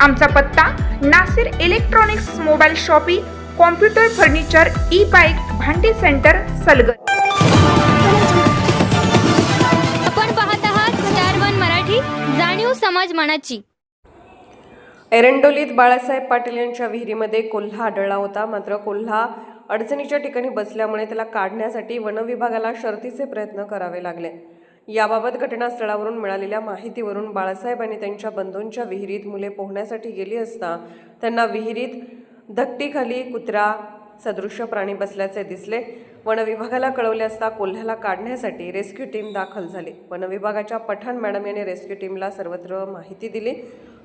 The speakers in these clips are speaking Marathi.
आमचा पत्ता Nasir electronics mobile shoppe computer furniture e bike भांडी सेंटर सलगर. आपण पाहत आहात स्टार वन मराठी जाणीव समाज मनाची. एरंडोलीत बाळासाहेब पाटील यांच्या विहिरीमध्ये कोल्हा आढळला होता. मात्र कोल्हा अडचणीच्या ठिकाणी बसल्यामुळे त्याला काढण्यासाठी वनविभागाला शर्थीचे प्रयत्न करावे लागले. याबाबत घटनास्थळावरून मिळालेल्या माहितीवरून बाळासाहेब आणि त्यांच्या बंधूंच्या विहिरीत मुले पोहण्यासाठी गेली असता त्यांना विहिरीत धकटीखाली कुत्रा सदृश्य प्राणी बसल्याचे दिसले. वनविभागाला कळवले असता कोल्ह्याला काढण्यासाठी रेस्क्यू टीम दाखल झाली. वनविभागाच्या पठाण मॅडम यांनी रेस्क्यू टीमला सर्वत्र माहिती दिली.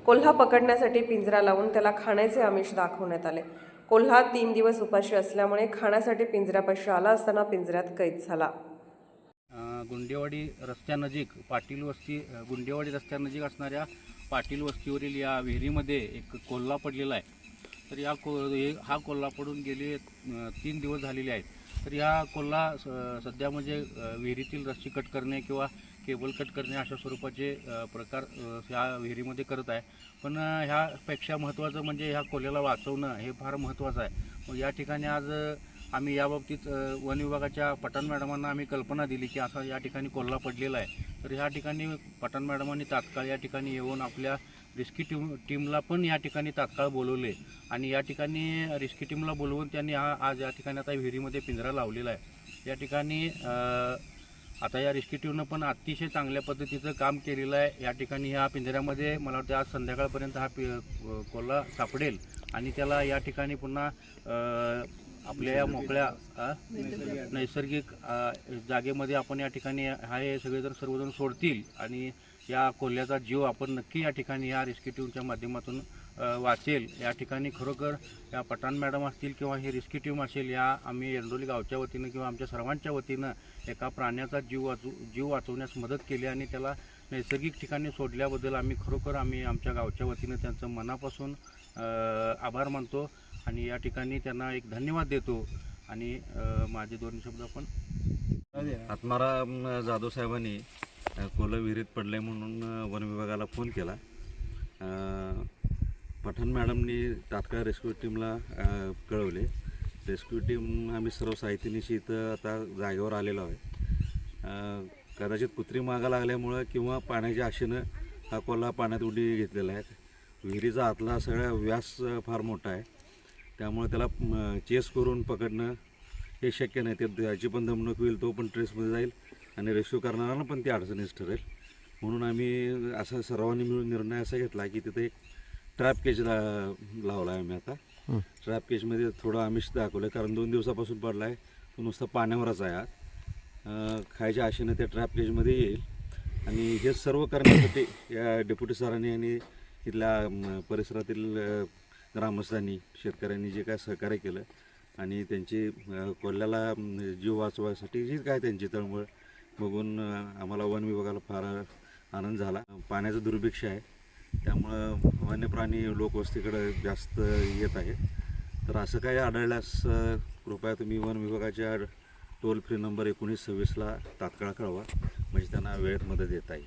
कोल्हा पकडण्यासाठी पिंजरा लावून त्याला खाण्याचे आमिष दाखवण्यात आले. कोल्हा तीन दिवस उपाशी असल्यामुळे खाण्यासाठी पिंजऱ्यापाशी आला असताना पिंजऱ्यात कैद झाला. गुंडेवाडी रस्त्यानजीक पाटील वस्ती गुंडेवाडी रस्त्यानजीक असणाऱ्या पाटील वस्तीवरील या विहिरीमध्ये एक कोल्हा पडलेला आहे. तर या को हे- हा कोल्हा पडून गेले तीन दिवस झालेले आहेत. तर या कोल्हा स- सध्या म्हणजे विहिरीतील रस्सी कट करणे किंवा केबल कट करणे अशा स्वरूपाचे प्रकार ह्या विहिरीमध्ये करत आहे. पण ह्यापेक्षा महत्त्वाचं म्हणजे ह्या कोल्ह्याला वाचवणं हे फार महत्त्वाचं आहे. मग या ठिकाणी आज आम्ही याबाबतीत वन विभागाच्या पठाण मॅडमांना आम्ही कल्पना दिली की असा या ठिकाणी कोल्हा पडलेला आहे. तर ह्या ठिकाणी पठाण मॅडमांनी तात्काळ या ठिकाणी येऊन आपल्या रिस्की टीम टीमला पण या ठिकाणी तात्काळ बोलवले. आणि या ठिकाणी रिस्की टीमला बोलवून त्यांनी हा आज या ठिकाणी आता विहिरीमध्ये पिंजरा लावलेला आहे. या ठिकाणी आता या रिस्की टीमनं पण अतिशय चांगल्या पद्धतीचं काम केलेलं आहे. या ठिकाणी ह्या पिंजऱ्यामध्ये मला वाटतं आज संध्याकाळपर्यंत हा पि कोल्हा सापडेल. आणि त्याला या ठिकाणी पुन्हा आपल्या या मोकळ्या नैसर्गिक जागेमध्ये आपण या ठिकाणी हा हे सगळेजण सर्वजण सोडतील आणि या कोल्ह्याचा जीव आपण नक्की या ठिकाणी या रेस्क्यू टीमच्या माध्यमातून वाचेल. या ठिकाणी खरोखर या पठाण मॅडम असतील किंवा ही रेस्क्यू टीम असेल या आम्ही एंडोली गावच्या वतीनं किंवा आमच्या सर्वांच्या वतीनं एका प्राण्याचा जीव वाचू जीव वाचवण्यास मदत केली आणि त्याला नैसर्गिक ठिकाणी सोडल्याबद्दल आम्ही खरोखर आम्ही आमच्या गावच्या वतीनं त्यांचं मनापासून आभार मानतो. आणि या ठिकाणी त्यांना एक धन्यवाद देतो. आणि माझे दोन शब्द आपण आत्माराम जाधव साहेबांनी कोलं विहिरीत पडले म्हणून वन विभागाला फोन केला. पठाण मॅडमनी तात्काळ रेस्क्यू टीमला कळवले. रेस्क्यू टीम आम्ही सर्व साहित्यनिशी इथं आता जागेवर आलेलो आहे. कदाचित कुत्री मागा लागल्यामुळं किंवा पाण्याच्या आशेनं हा कोल्हा पाण्यात उडी घेतलेला आहे. विहिरीचा आतला सगळा व्यास फार मोठा आहे. त्यामुळे त्याला चेस करून पकडणं हे शक्य नाही. ते त्याची पण दमणूक होईल तो पण ट्रेसमध्ये जाईल आणि रेस्क्यू करणाऱ्यांना पण ती अडचणीच ठरेल. म्हणून आम्ही असं सर्वांनी मिळून निर्णय असा घेतला की तिथे एक ट्रॅप केज ला लावला आहे आम्ही आता. ट्रॅप केजमध्ये थोडं आमिष दाखवलं कारण दोन दिवसापासून पडला आहे तो नुसता पाण्यावरच आहे अं, खायच्या आशेनं त्या ट्रॅप केजमध्ये येईल. आणि हे सर्व करण्यासाठी या डेप्युटी सरांनी आणि इथल्या परिसरातील ग्रामस्थांनी शेतकऱ्यांनी जे काय सहकार्य केलं आणि त्यांची कोल्ह्याला जीव वाचवायसाठी जी काय त्यांची तळमळ. बघून आम्हाला वन विभागाला फार आनंद झाला. पाण्याचं दुर्भिक्ष आहे. त्यामुळं वन्यप्राणी लोकवस्तीकडं जास्त येत आहे तर असं काही आढळल्यास कृपया तुम्ही वन विभागाच्या टोल फ्री नंबर एकोणीस सव्वीसला तात्काळ कळवा. म्हणजे त्यांना वेळेत मदत येत येईल.